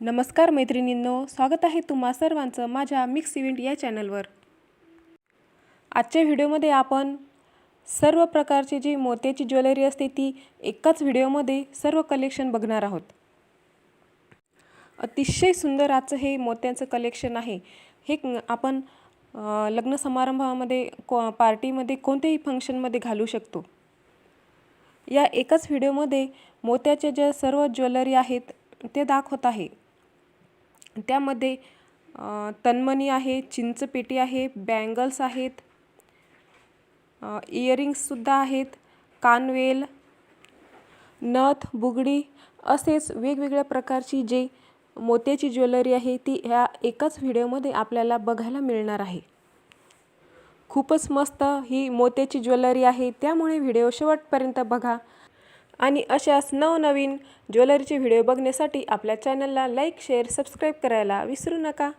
नमस्कार मैत्रिणींनो स्वागत आहे तुम्हा सर्वांचं माझ्या मिक्स इव्हेंट या चॅनलवर. आजच्या व्हिडिओमध्ये आपण सर्व प्रकारची जी मोत्याची ज्वेलरी असते ती एकाच व्हिडिओमध्ये सर्व कलेक्शन बघणार आहोत. अतिशय सुंदर आजचं हे मोत्यांचं कलेक्शन आहे. हे आपण लग्न समारंभामध्ये को पार्टीमध्ये कोणत्याही फंक्शनमध्ये घालू शकतो. या एकाच व्हिडिओमध्ये मोत्याच्या ज्या सर्व ज्वेलरी आहेत ते दाखवत आहे. त्यामध्ये अ, तन्मणी आहे चिंचपेटी आहे बँगल्स आहेत इयरिंग्ससुद्धा आहेत कानवेल नथ बुगडी असेच वेगवेगळ्या प्रकारची जे मोत्याची ज्वेलरी आहे ती ह्या एकाच व्हिडिओमध्ये आपल्याला बघायला मिळणार आहे. खूपच मस्त ही मोत्याची ज्वेलरी आहे त्यामुळे व्हिडिओ शेवटपर्यंत बघा. आणि अशाच नवनवीन ज्वेलरीचे व्हिडिओ बघण्यासाठी आपल्या चॅनलला लाईक शेअर सबस्क्राईब करायला विसरू नका.